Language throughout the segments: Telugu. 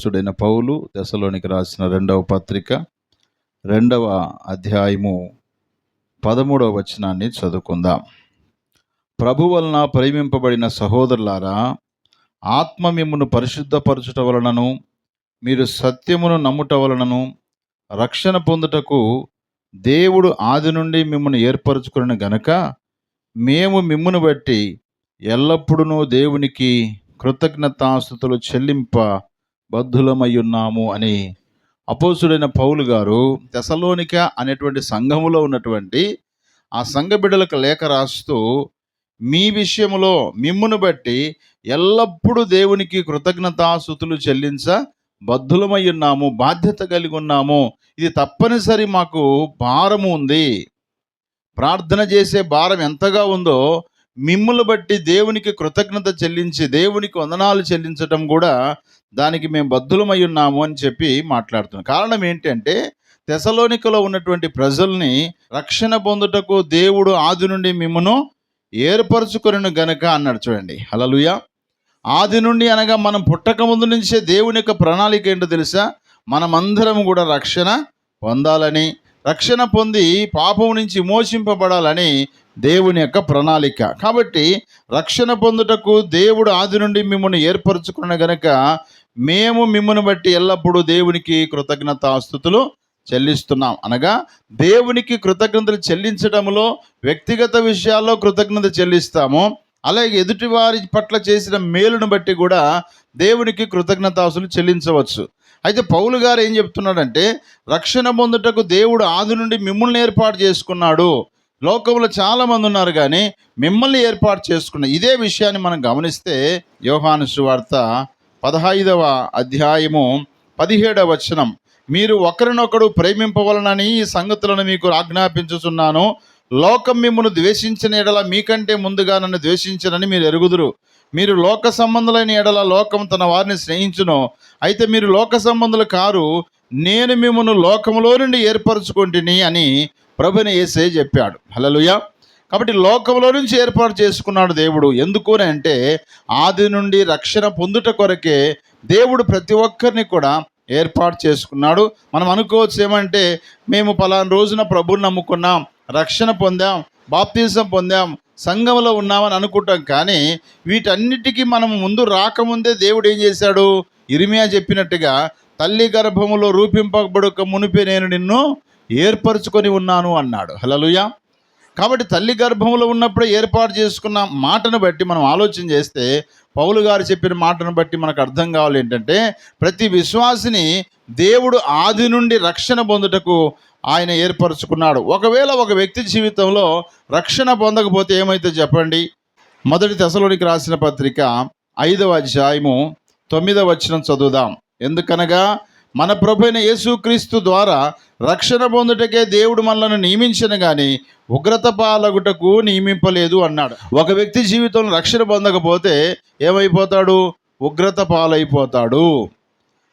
అపోస్తుడైన పౌలు దశలోనికి రాసిన రెండవ పత్రిక రెండవ అధ్యాయము పదమూడవ వచనాన్ని చదువుకుందాం. ప్రభు వలన ప్రేమింపబడిన సహోదరులారా ఆత్మ మిమ్మును పరిశుద్ధపరచుట వలనను మీరు సత్యమును నమ్ముట వలనను రక్షణ పొందుటకు దేవుడు ఆది నుండి మిమ్మల్ని ఏర్పరచుకున్న గనక మేము మిమ్మును బట్టి ఎల్లప్పుడూ దేవునికి కృతజ్ఞతాస్థుతులు చెల్లింప బద్ధులమై ఉన్నాము అని అపోసుడైన పౌలు గారు తెసలోనిక అనేటువంటి సంఘములో ఉన్నటువంటి ఆ సంఘ బిడ్డలకు లేఖ రాస్తూ మీ విషయములో మిమ్మును బట్టి ఎల్లప్పుడూ దేవునికి కృతజ్ఞతాస్థుతులు చెల్లించ బద్ధులమై ఉన్నాము బాధ్యత కలిగి ఉన్నాము. ఇది తప్పనిసరి మాకు భారము ఉంది. ప్రార్థన చేసే భారం ఎంతగా ఉందో మిమ్ములు బట్టి దేవునికి కృతజ్ఞత చెల్లించి దేవునికి వందనాలు చెల్లించటం కూడా దానికి మేము బద్దులమై ఉన్నాము అని చెప్పి మాట్లాడుతున్నాం. కారణం ఏంటంటే తెసలోనికలో ఉన్నటువంటి ప్రజల్ని రక్షణ పొందుటకు దేవుడు ఆది నుండి మిమ్మను ఏర్పరచుకొనిను గనక అన్నాడు చూడండి. హలలుయ ఆది నుండి అనగా మనం పుట్టక ముందు నుంచే దేవుని యొక్క ప్రణాళిక ఏంటో తెలుసా? మనమందరం కూడా రక్షణ పొందాలని రక్షణ పొంది పాపం నుంచి మోచింపబడాలని దేవుని యొక్క ప్రణాళిక. కాబట్టి రక్షణ పొందుటకు దేవుడు ఆది నుండి మిమ్మల్ని ఏర్పరచుకున్న గనక మేము మిమ్మల్ని బట్టి ఎల్లప్పుడూ దేవునికి కృతజ్ఞతాస్థుతులు చెల్లిస్తున్నాం. అనగా దేవునికి కృతజ్ఞతలు చెల్లించడంలో వ్యక్తిగత విషయాల్లో కృతజ్ఞత చెల్లిస్తాము. అలాగే ఎదుటివారి పట్ల చేసిన మేలును బట్టి కూడా దేవునికి కృతజ్ఞతాసులు చెల్లించవచ్చు. అయితే పౌలు గారు ఏం చెప్తున్నాడంటే రక్షణ పొందుటకు దేవుడు ఆది నుండి మిమ్మల్ని ఏర్పాటు చేసుకున్నాడు. లోకంలో చాలామంది ఉన్నారు కానీ మిమ్మల్ని ఏర్పాటు చేసుకున్న ఇదే విషయాన్ని మనం గమనిస్తే యోహాను సువార్త పదహైదవ అధ్యాయము పదిహేడవ వచనం. మీరు ఒకరినొకడు ప్రేమింపవలనని ఈ సంగతులను మీకు ఆజ్ఞాపించుచున్నాను. లోకం మిమ్మల్ని ద్వేషించిన ఎడల మీకంటే ముందుగా నన్ను ద్వేషించనని మీరు ఎరుగుదురు. మీరు లోక సంబంధులైన ఎడల లోకం తన వారిని స్నేహించును. అయితే మీరు లోక సంబంధులు కారు నేను మిమ్మల్ని లోకములో నుండి ఏర్పరచుకుంటుని అని ప్రభుని ఏసే చెప్పాడు. హలలుయ కాబట్టి లోకంలో నుంచి ఏర్పాటు చేసుకున్నాడు దేవుడు. ఎందుకు అని అంటే ఆది నుండి రక్షణ పొందుట కొరకే దేవుడు ప్రతి ఒక్కరిని కూడా ఏర్పాటు చేసుకున్నాడు. మనం అనుకోవచ్చు ఏమంటే మేము పలానా రోజున ప్రభుని నమ్ముకున్నాం రక్షణ పొందాం బాప్తీసం పొందాం సంఘంలో ఉన్నామని అనుకుంటాం కానీ వీటన్నిటికీ మనం ముందు రాకముందే దేవుడు ఏం చేశాడు? ఇరిమియా చెప్పినట్టుగా తల్లి గర్భములో రూపింపబడుక మునిపే నేను నిన్ను ఏర్పరచుకొని ఉన్నాను అన్నాడు. హలలుయ కాబట్టి తల్లి గర్భంలో ఉన్నప్పుడే ఏర్పాటు చేసుకున్న మాటను బట్టి మనం ఆలోచన చేస్తే పౌలు గారు చెప్పిన మాటను బట్టి మనకు అర్థం కావాలి ఏంటంటే ప్రతి విశ్వాసిని దేవుడు ఆది నుండి రక్షణ పొందుటకు ఆయన ఏర్పరచుకున్నాడు. ఒకవేళ ఒక వ్యక్తి జీవితంలో రక్షణ పొందకపోతే ఏమైతే చెప్పండి? మొదటి దశలోనికి రాసిన పత్రిక ఐదవ అధ్యాయము తొమ్మిదవ వచనం చదువుదాం. ఎందుకనగా మన ప్రభు అయిన యేసుక్రీస్తు ద్వారా రక్షణ పొందుటకే దేవుడు మనలను నియమించిన కానీ ఉగ్రత పాలగుటకు నియమింపలేదు అన్నాడు. ఒక వ్యక్తి జీవితంలో రక్షణ పొందకపోతే ఏమైపోతాడు? ఉగ్రత పాలైపోతాడు.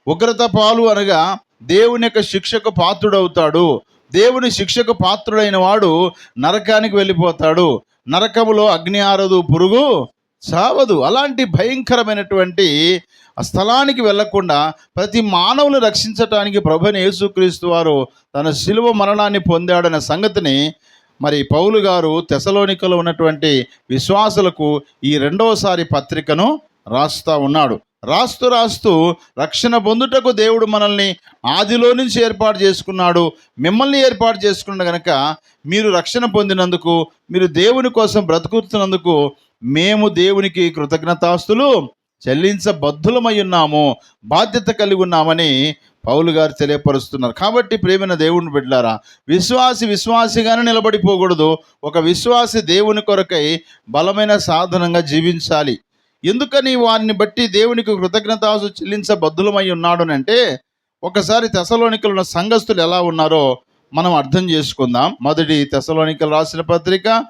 ఉగ్రత పాలు అనగా దేవుని యొక్క శిక్షకు పాత్రుడవుతాడు. దేవుని శిక్షకు పాత్రుడైన వాడు నరకానికి వెళ్ళిపోతాడు. నరకములో అగ్ని ఆరదు పురుగు చావదు. అలాంటి భయంకరమైనటువంటి ఆ స్థలానికి వెళ్ళకుండా ప్రతి మానవుని రక్షించటానికి ప్రభుని యేసుక్రీస్తు వారు తన శిలువ మరణాన్ని పొందాడనే సంగతిని మరి పౌలు గారు తెసలోనికలో ఉన్నటువంటి విశ్వాసులకు ఈ రెండవసారి పత్రికను రాస్తా ఉన్నాడు. రాస్తూ రాస్తూ రక్షణ పొందుటకు దేవుడు మనల్ని ఆదిలో నుంచి ఏర్పాటు చేసుకున్నాడు మిమ్మల్ని ఏర్పాటు చేసుకున్న గనక మీరు రక్షణ పొందినందుకు మీరు దేవుని కోసం బ్రతుకుతున్నందుకు మేము దేవునికి కృతజ్ఞతాస్తులు చెల్లించబద్ధులమై ఉన్నాము బాధ్యత కలిగి ఉన్నామని పౌలు గారు తెలియపరుస్తున్నారు. కాబట్టి ప్రేమైన దేవుని బిడ్డారా విశ్వాసి విశ్వాసిగానే నిలబడిపోకూడదు ఒక విశ్వాసి దేవుని కొరకై బలమైన సాధనంగా జీవించాలి. ఎందుకని వారిని బట్టి దేవునికి కృతజ్ఞతాసు చెల్లించబద్ధులమై ఉన్నాడు అంటే ఒకసారి తెసలోనికలు ఉన్న సంఘస్థులు ఎలా ఉన్నారో మనం అర్థం చేసుకుందాం. మొదటి తెసలోనికలు రాసిన పత్రిక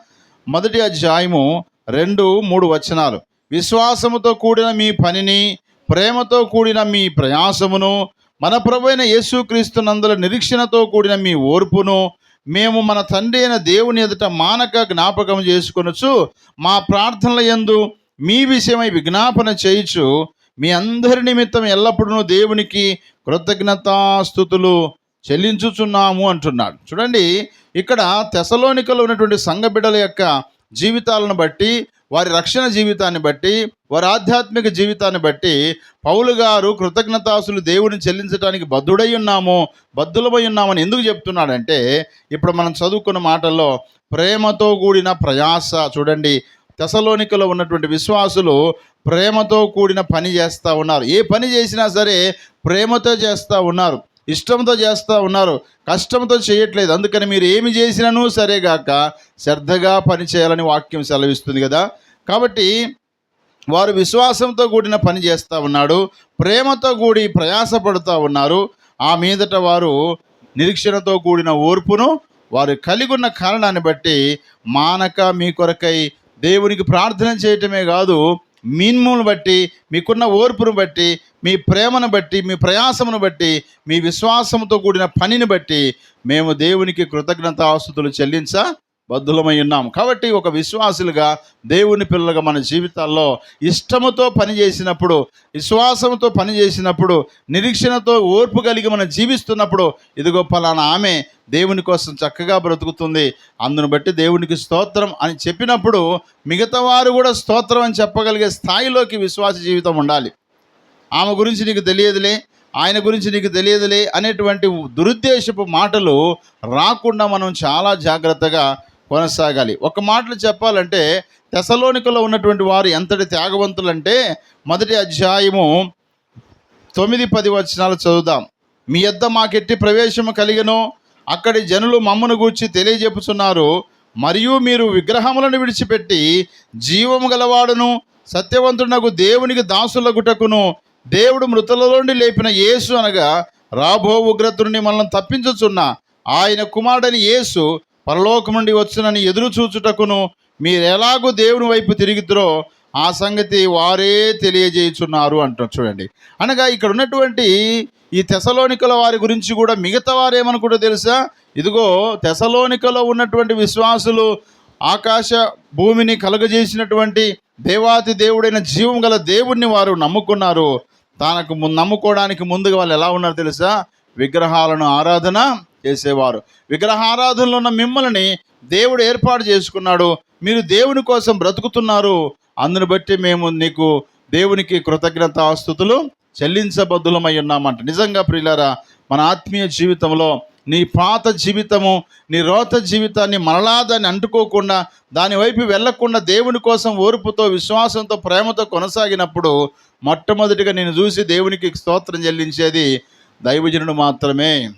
మొదటి అధ్యాయము రెండు మూడు వచనాలు. విశ్వాసముతో కూడిన మీ పనిని ప్రేమతో కూడిన మీ ప్రయాసమును మన ప్రభైన యేసుక్రీస్తు నందుల నిరీక్షణతో కూడిన మీ ఓర్పును మేము మన తండ్రి అయిన దేవుని ఎదుట మానక జ్ఞాపకం చేసుకొనొచ్చు మా ప్రార్థనల యందు మీ విషయమై విజ్ఞాపన చేయుచు మీ అందరి నిమిత్తం ఎల్లప్పుడూ దేవునికి కృతజ్ఞతాస్థుతులు చెల్లించుచున్నాము అంటున్నాడు. చూడండి ఇక్కడ తెసలోనికలో ఉన్నటువంటి సంఘ బిడ్డల యొక్క జీవితాలను బట్టి వారి రక్షణ జీవితాన్ని బట్టి వారి ఆధ్యాత్మిక జీవితాన్ని బట్టి పౌలు గారు కృతజ్ఞతాసులు దేవుని చెల్లించడానికి బద్ధుడై ఉన్నాము బద్ధులమై ఉన్నామని ఎందుకు చెప్తున్నాడంటే ఇప్పుడు మనం చదువుకున్న మాటల్లో ప్రేమతో కూడిన ప్రయాస చూడండి తెసలోనికలో ఉన్నటువంటి విశ్వాసులు ప్రేమతో కూడిన పని చేస్తూ ఉన్నారు. ఏ పని చేసినా సరే ప్రేమతో చేస్తూ ఉన్నారు. ఇష్టంతో చేస్తూ ఉన్నారు. కష్టంతో చేయట్లేదు. అందుకని మీరు ఏమి చేసినను సరేగాక శ్రద్ధగా పని చేయాలని వాక్యం సెలవిస్తుంది కదా. కాబట్టి వారు విశ్వాసంతో కూడిన పని చేస్తూ ఉన్నాడు. ప్రేమతో కూడి ప్రయాసపడుతూ ఉన్నారు. ఆ మీదట వారు నిరీక్షణతో కూడిన ఓర్పును వారు కలిగి ఉన్న కారణాన్ని బట్టి మానక మీ కొరకై దేవునికి ప్రార్థన చేయటమే కాదు మిన్మును బట్టి మీకున్న ఓర్పును బట్టి మీ ప్రేమను బట్టి మీ ప్రయాసమును బట్టి మీ విశ్వాసంతో కూడిన పనిని బట్టి మేము దేవునికి కృతజ్ఞత ఆస్తుతులు చెల్లించ బద్ధులమై ఉన్నాం. కాబట్టి ఒక విశ్వాసులుగా దేవుని పిల్లలుగా మన జీవితాల్లో ఇష్టముతో పని చేసినప్పుడు విశ్వాసంతో పని చేసినప్పుడు నిరీక్షణతో ఓర్పు కలిగి మనం జీవిస్తున్నప్పుడు ఇదిగో పలానా ఆమె దేవుని కోసం చక్కగా బ్రతుకుతుంది. అందును బట్టి దేవునికి స్తోత్రం అని చెప్పినప్పుడు మిగతా వారు కూడా స్తోత్రం అని చెప్పగలిగే స్థాయిలోకి విశ్వాస జీవితం ఉండాలి. ఆమె గురించి నీకు తెలియదులే ఆయన గురించి నీకు తెలియదులే అనేటువంటి దురుద్దేశపు మాటలు రాకుండా మనం చాలా జాగ్రత్తగా కొనసాగాలి. ఒక మాటలు చెప్పాలంటే తెసలోనికలో ఉన్నటువంటి వారు ఎంతటి త్యాగవంతులంటే మొదటి అధ్యాయము తొమ్మిది పది వచనాలు చదువుదాం. మీ యొద్ద మాకెట్టి ప్రవేశము కలిగను. అక్కడి జనులు మమ్మను గూర్చి తెలియజెప్పుచున్నారు మరియు మీరు విగ్రహములను విడిచిపెట్టి జీవము గలవాడును. సత్యవంతునకు దేవునికి దాసుల గుటకును. దేవుడు మృతులలోండి లేపిన యేసు అనగా రాబో ఉగ్రతుడిని మనల్ని తప్పించుచున్న. ఆయన కుమారుడని యేసు పరలోకం నుండి వచ్చునని ఎదురు చూచుటకును మీరు ఎలాగూ దేవుని వైపు తిరుగుతురో ఆ సంగతి వారే తెలియజేయుచున్నారు అంటారు చూడండి. అనగా ఇక్కడ ఉన్నటువంటి ఈ తెసలోనికల వారి గురించి కూడా మిగతా వారు ఏమనుకుంటో తెలుసా? ఇదిగో తెసలోనికలో ఉన్నటువంటి విశ్వాసులు ఆకాశ భూమిని కలుగజేసినటువంటి దేవాతి దేవుడైన జీవం గల దేవుణ్ణి వారు నమ్ముకున్నారు. తనకు ము- నమ్ముకోవడానికి ముందుగా వాళ్ళు ఎలా ఉన్నారు తెలుసా? విగ్రహాలను ఆరాధన చేసేవారు. విగ్రహారాధనలో ఉన్న మిమ్మల్ని దేవుడు ఏర్పాటు చేసుకున్నాడు. మీరు దేవుని కోసం బ్రతుకుతున్నారు. అందును బట్టి మేము నీకు దేవునికి కృతజ్ఞత ఆస్తుతులు చెల్లించబద్దులమై ఉన్నామంట. నిజంగా ప్రియులారా మన ఆత్మీయ జీవితంలో నీ పాత జీవితము నీ రోత జీవితాన్ని మరలా దాన్ని అంటుకోకుండా దాని వైపు వెళ్ళకుండా దేవుని కోసం ఓర్పుతో విశ్వాసంతో ప్రేమతో కొనసాగినప్పుడు మొట్టమొదటిగా నేను చూసి దేవునికి స్తోత్రం చెల్లించేది దైవజనుడు మాత్రమే.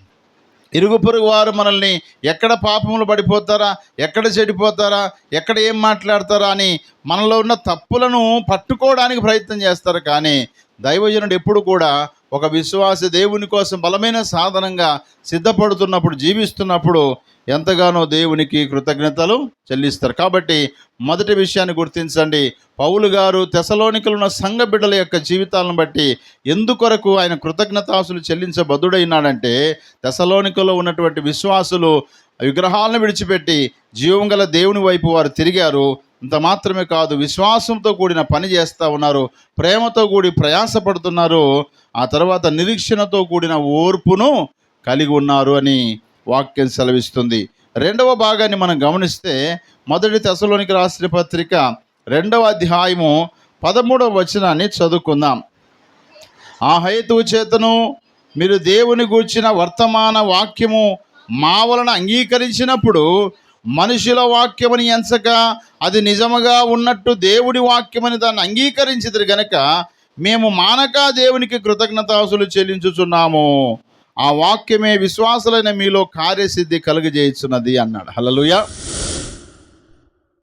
ఇరుగు పొరుగు వారు మనల్ని ఎక్కడ పాపములు పడిపోతారా ఎక్కడ చెడిపోతారా ఎక్కడ ఏం మాట్లాడతారా అని మనలో ఉన్న తప్పులను పట్టుకోవడానికి ప్రయత్నం చేస్తారు. కానీ దైవజనుడు ఎప్పుడు కూడా ఒక విశ్వాస దేవుని కోసం బలమైన సాధనంగా సిద్ధపడుతున్నప్పుడు జీవిస్తున్నప్పుడు ఎంతగానో దేవునికి కృతజ్ఞతలు చెల్లిస్తారు. కాబట్టి మొదటి విషయాన్ని గుర్తించండి. పౌలు గారు తెసలోనికలున్న సంఘ బిడ్డల యొక్క జీవితాలను బట్టి ఎందుకొరకు ఆయన కృతజ్ఞతాసులు చెల్లించబద్ధుడైనాడంటే తెసలోనికలో ఉన్నటువంటి విశ్వాసులు విగ్రహాలను విడిచిపెట్టి జీవం గల దేవుని వైపు వారు తిరిగారు. ఇంత మాత్రమే కాదు విశ్వాసంతో కూడిన పని చేస్తూ ఉన్నారు. ప్రేమతో కూడి ప్రయాసపడుతున్నారు. ఆ తర్వాత నిరీక్షణతో కూడిన ఓర్పును కలిగి ఉన్నారు అని వాక్యం సెలవిస్తుంది. రెండవ భాగాన్ని మనం గమనిస్తే మొదటి దశలోనికి రాసిన పత్రిక రెండవ అధ్యాయము పదమూడవ వచనాన్ని చదువుకుందాం. ఆ హేతువు చేతను మీరు దేవుని గూర్చిన వర్తమాన వాక్యము మా వలన అంగీకరించినప్పుడు మనుషుల వాక్యమని ఎంచక అది నిజముగా ఉన్నట్టు దేవుడి వాక్యమని దాన్ని అంగీకరించదు గనక మేము మానక దేవునికి కృతజ్ఞతాసులు చెల్లించుచున్నాము. ఆ వాక్యమే విశ్వాసులైన మీలో కార్యసిద్ధి కలుగజేయుచున్నది అన్నాడు. హలలుయ